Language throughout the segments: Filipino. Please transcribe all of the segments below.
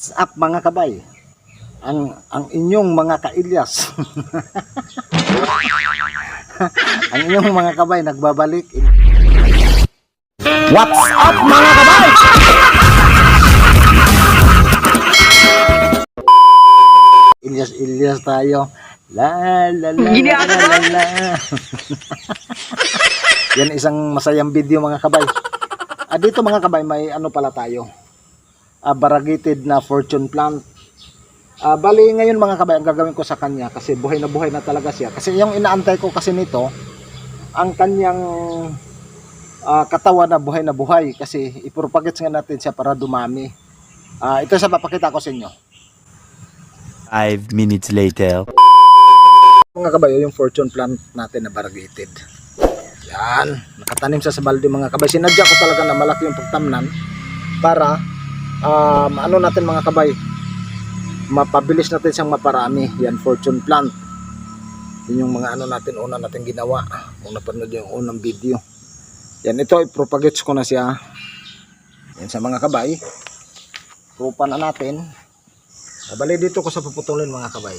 What's up mga kabay? Ang ang inyong mga kailyas. ang inyong mga kabay nagbabalik. What's up mga kabay? Ilyas Ilyas tayo. La la la la la, la. Yan isang masayang video mga kabay. Ah, dito mga kabay may ano pala tayo uh, variegated na fortune plant. Ah, bali ngayon mga kabay, ang gagawin ko sa kanya kasi buhay na buhay na talaga siya. Kasi yung inaantay ko kasi nito, ang kanyang ah, katawan na buhay na buhay kasi ipropagate nga natin siya para dumami. Ah, ito sa papakita ko sa inyo. Five minutes later. Mga kabay, yung fortune plant natin na variegated. Yan, nakatanim sa balde mga kabay. Sinadya ko talaga na malaki yung pagtamnan para um, ano natin mga kabay? Mapabilis natin siyang maparami. Yan fortune plant. Yun yung mga ano natin una natin ginawa. Kung napanood yung unang video. Yan ito ipropagates ko na siya. Yan sa mga kabay. Trupa na natin. Bali dito ko sa puputulin mga kabay.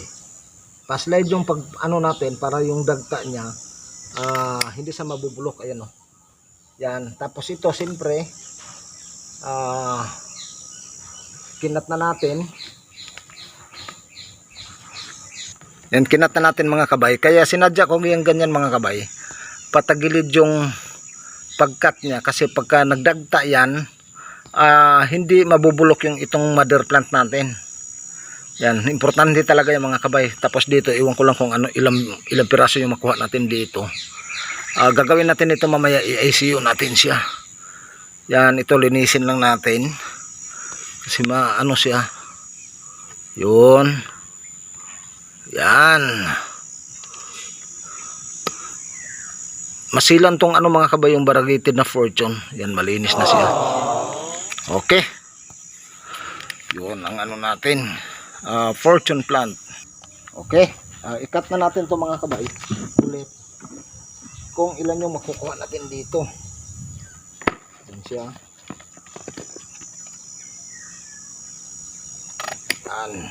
Paslide yung pag ano natin para yung dagta niya ah, hindi sa mabubulok. Ayan o yan. Tapos ito siyempre ah kinat na natin. Yan kinat na natin mga kabay. Kaya sinadya ko yung ganyan mga kabay. Patagilid yung pagkat niya. Kasi pagka nagdagta yan ah, hindi mabubulok yung itong mother plant natin. Yan importante talaga yung mga kabay. Tapos dito iwan ko lang kung ano ilang, ilang piraso yung makuha natin dito. Ah, gagawin natin ito mamaya i-ICU natin siya. Yan ito linisin lang natin kasi maano siya? Yun. Yan. Masilan tong ano mga kabay yung variegated na fortune. Yan malinis na siya. Okay. Yun ang ano natin. Ah, fortune plant. Okay. Ah, ikat na natin to mga kabay. Ulit. Kung ilan yung makukuha natin dito. Yan siya Yan.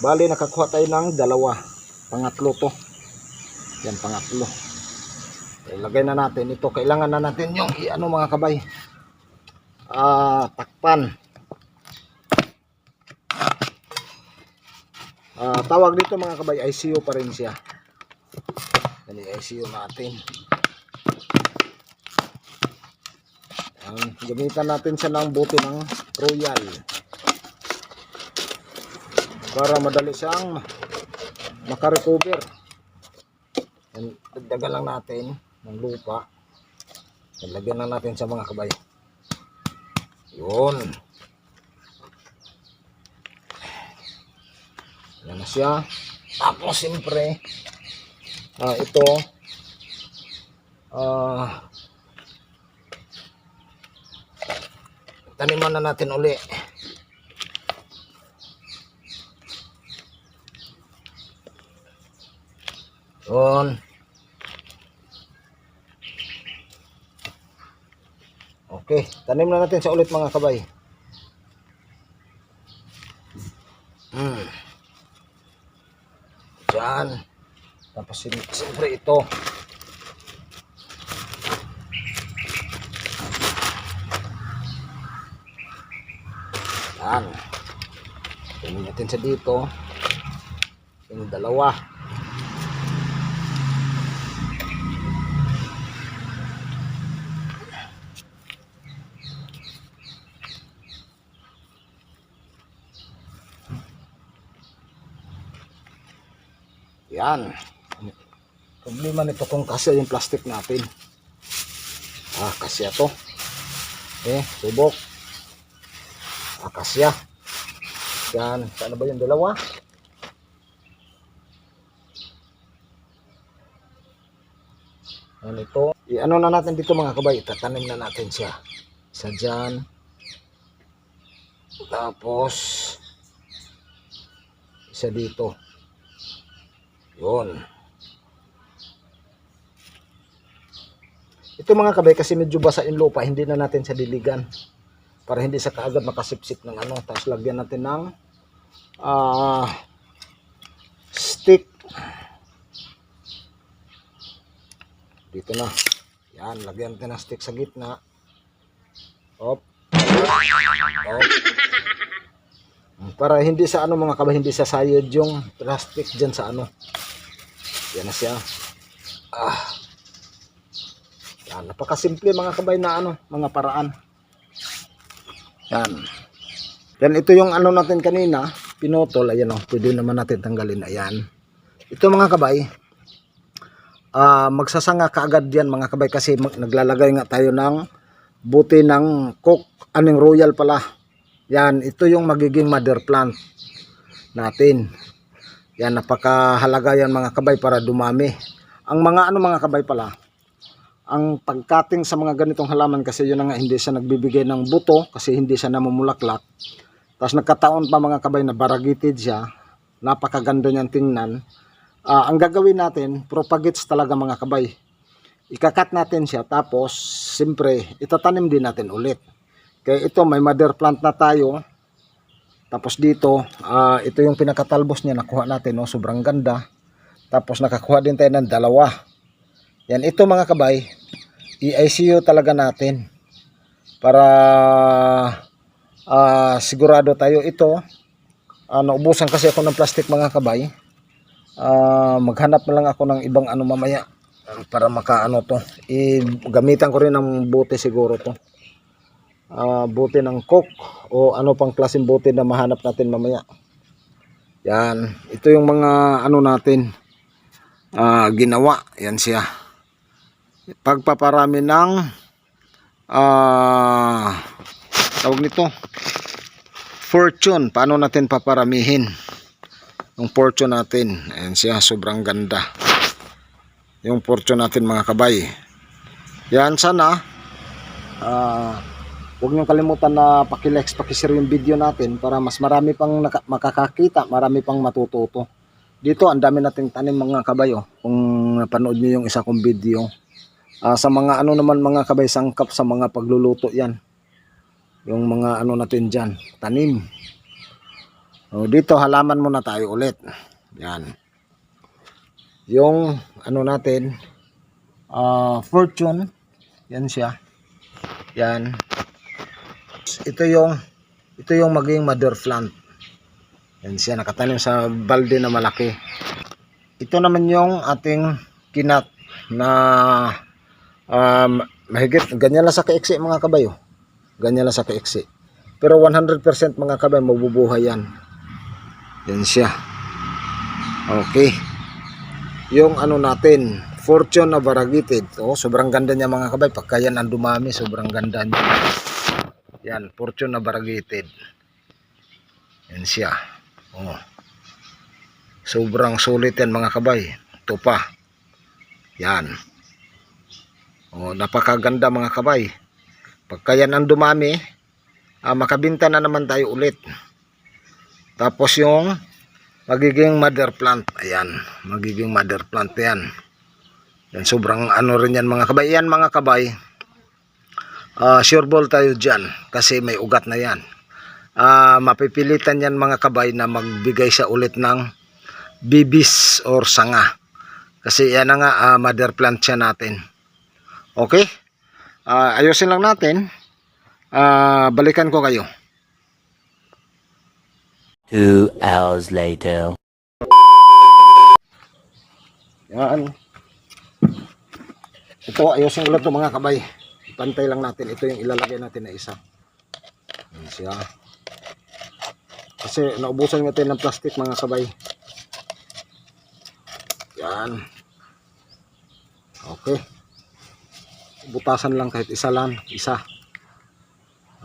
Bali, nakakuha tayo ng dalawa. Pangatlo to. Yan, pangatlo. Ilagay na natin ito. Kailangan na natin yung, ano mga kabay, ah, takpan. Ah, tawag dito mga kabay, ICU pa rin siya. Yan, i-ICU natin. Yan, gamitan natin siya ng buti ng royal. Para madali siyang makarecover. Yan, dagdagan lang natin ng lupa. Yan, lagyan lang natin sa mga kabay. Yun. Yan na siya. Tapos siyempre ah, ito. Ah taniman na natin uli. Yun. Okay tanim na natin sa ulit mga kabay. Hmm. Dyan tapos siyempre ito Yan. Tingnan natin sa dito. Yung dalawa. Yan. Problema nito kung kasya yung plastic natin. Ah, kasya to. Eh, subok akasya. Yan, saan ba yung dalawa? Ano ito? I-ano na natin dito mga kabay, tatanim na natin siya. Isa dyan. Tapos, isa dito. Yun. Ito mga kabay, kasi medyo basa yung lupa, hindi na natin sa diligan. Para hindi sa kaagad makasipsip ng ano. Tapos lagyan natin ng ah stick. Dito na. Yan, lagyan natin ng stick sa gitna. Op. Op. Para hindi sa ano mga kabay, hindi sa sayad yung plastic dyan sa ano. Yan na siya. Ah. Yan, napakasimple mga kabay na ano, mga paraan. Yan. Yan, ito yung ano natin kanina, pinutol, ayan o, pwede naman natin tanggalin, ayan. Ito mga kabay, ah magsasanga kaagad yan mga kabay kasi naglalagay nga tayo ng buti ng coke, anong royal pala. Yan, ito yung magiging mother plant natin. Yan, napakahalaga yan mga kabay para dumami. Ang mga ano mga kabay pala, ang pagkating sa mga ganitong halaman kasi yun nga hindi siya nagbibigay ng buto kasi hindi siya namumulaklak. Tapos nagkataon pa mga kabay na baragitid siya, napakaganda niyan tingnan. Ah, ang gagawin natin, propagates talaga mga kabay. Ikakat natin siya tapos siyempre itatanim din natin ulit. Kaya ito may mother plant na tayo. Tapos dito, ah, ito yung pinakatalbos niya nakuha natin, no? sobrang ganda. Tapos nakakuha din tayo ng dalawa. Yan, ito mga kabay, i-ICU talaga natin para ah, sigurado tayo ito. Ah, naubusan kasi ako ng plastic mga kabay. Ah, maghanap na lang ako ng ibang ano mamaya para makaano to. I gamitan ko rin ng bote siguro to. Ah, bote ng coke o ano pang klaseng bote na mahanap natin mamaya. Yan, ito yung mga ano natin ah, ginawa. Yan siya pagpaparami ng ah tawag nito fortune. Paano natin paparamihin yung fortune natin? Ayan siya sobrang ganda. Yung fortune natin mga kabay. Yan sana ah huwag niyong kalimutan na pakilikes pakishare yung video natin para mas marami pang makakakita marami pang matututo. Dito ang dami nating tanim mga kabayo kung napanood niyo yung isa kong video Ah, sa mga ano naman mga kabay sangkap sa mga pagluluto yan. Yung mga ano natin dyan, tanim. O, dito halaman muna tayo ulit. Yan. Yung ano natin, ah, fortune, yan siya. Yan. Ito yung ito yung maging mother plant. Yan siya, nakatanim sa balde na malaki. Ito naman yung ating kinat na um, mahigit, ganyan lang sa kaiksi mga kabayo. Ganyan lang sa kaiksi. Pero 100% mga kabay, mabubuhay yan. Yan siya. Okay. Yung ano natin, fortune na variegated. Oh, sobrang ganda niya mga kabay. Pagka yan ang dumami, sobrang ganda niya. Yan, fortune na variegated. Yan siya. Oh. Sobrang sulit yan mga kabay. Ito pa. Yan. Oh, napakaganda mga kabay. Pagka yan ang dumami, ah, makabinta na naman tayo ulit. Tapos yung magiging mother plant. Ayan, magiging mother plant yan. Yan, sobrang ano rin yan mga kabay. Yan mga kabay, ah, sure ball tayo dyan kasi may ugat na yan. Ah, mapipilitan yan mga kabay na magbigay siya ulit ng bibis or sanga. Kasi yan na nga, ah, mother plant siya natin. Okay? Ah, ayusin lang natin. Ah, balikan ko kayo. Two hours later. Yan. Ito, ayusin ulit to mga kabay. Pantay lang natin. Ito yung ilalagay natin na isa. Yan siya. Kasi naubusan natin ng plastic mga kabay. Yan. Okay. Butasan lang kahit isa lang. Isa.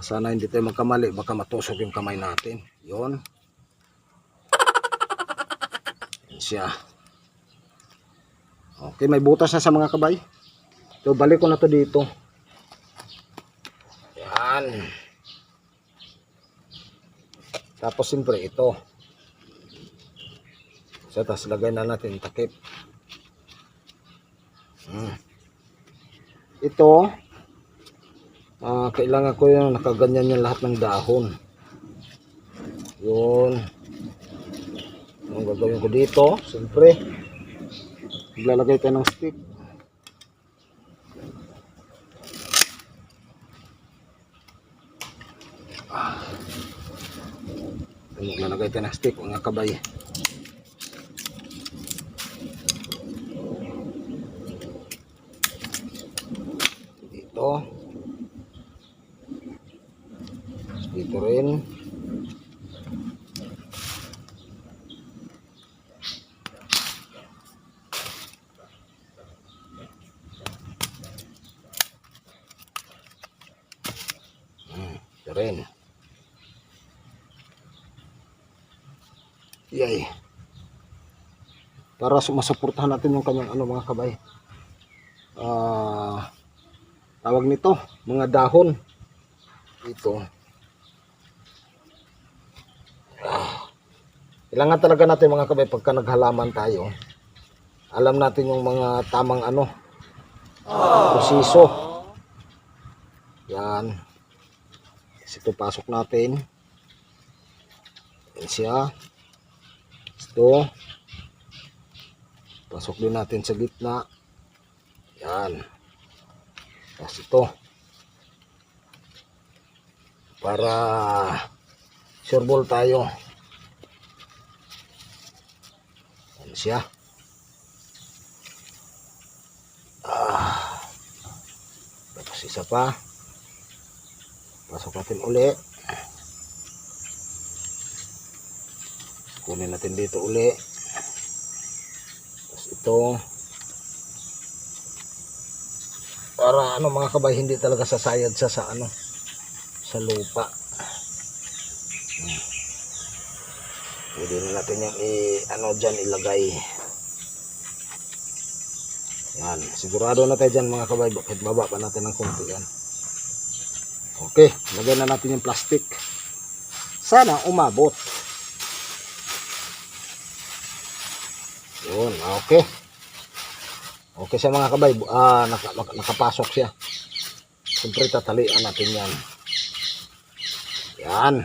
Sana hindi tayo magkamali. Baka matusok yung kamay natin. Yon. Siya. Okay, may butas na sa mga kabay. So, balik ko na to dito. Yan. Tapos, siyempre, ito. So, tapos lagay na natin takip. Hmm. Ito, ah, kailangan ko yung nakaganyan yung lahat ng dahon. Yun. Ang gagawin ko dito, siyempre, maglalagay tayo ng stick. Ah. Maglalagay tayo ng stick, mga kabay. Dito. Dito rin. Hmm, Dito rin. Yay. Para su- masuportahan natin yung kanyang ano mga kabay. Ah, tawag nito, mga dahon. Ito. Kailangan talaga natin mga kabay pagka naghalaman tayo. Alam natin yung mga tamang ano, proseso. Yan. Ito pasok natin. Yan siya. Ito. Pasok din natin sa gitna. Yan. Tapos ito. Para sure ball tayo. Yan siya. Ah. Tapos isa pa. Pasok natin uli. Kunin natin dito uli. Tapos ito. Para ano mga kabay, hindi talaga sasayad siya sa ano, sa lupa. Hmm. Pwede na natin yung i, ano dyan ilagay. Yan, sigurado na tayo dyan mga kabay, bakit baba pa natin ng konti yan. Okay, lagay na natin yung plastic. Sana umabot. Yun, okay. Okay siya mga kabay, ah, naka, naka- nakapasok siya. Siyempre tatalian natin yan. Yan.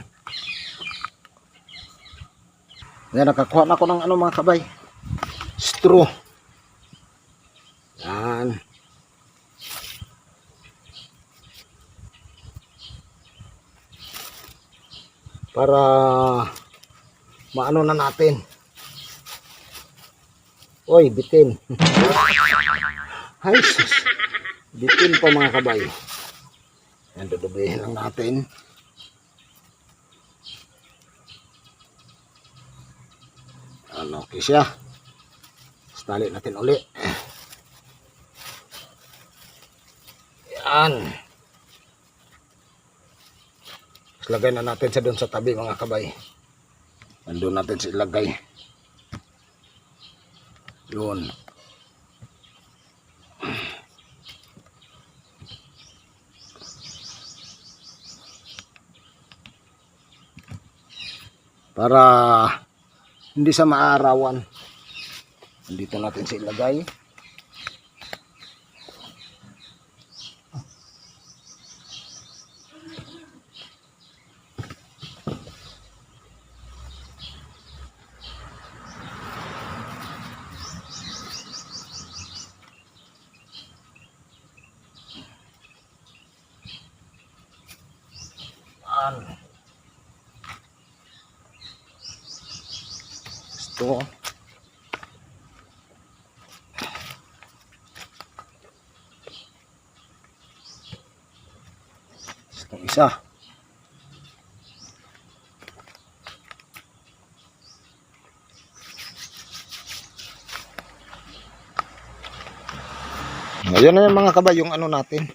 Yan, nakakuha na ako ng ano mga kabay. Straw. Yan. Para maano na natin. Oy, bitin. Ay, sus. Bitin pa mga kabay. Yan, dudubihin lang natin. Ano, okay siya. Stali natin uli. Yan. Lagay na natin siya doon sa tabi mga kabay. Nandun natin siya ilagay. Yun. Para hindi sa maarawan. Dito natin siya Gusto. Itong isa. Ayan na yan mga kabay yung ano natin.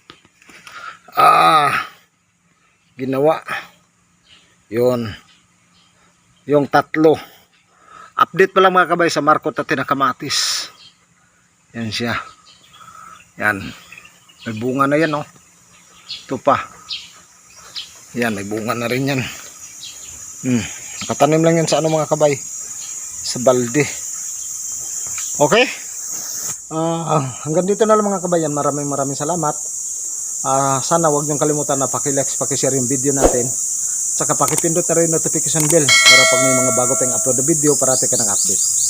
Ah, ginawa. Yun. Yung tatlo. Update pa lang mga kabay sa Marco at Tinakamatis. Yan siya. Yan. May bunga na yan oh. Ito pa. Yan, may bunga na rin yan. Hmm. Nakatanim lang yan sa ano mga kabay. Sa balde. Okay? Ah, hanggang dito na lang mga kabayan. Maraming maraming salamat. Ah, sana wag niyong kalimutan na paki-like, paki-share yung video natin. Tsaka pakipindot na rin notification bell para pag may mga bago tayong upload na video, parati ka ng update.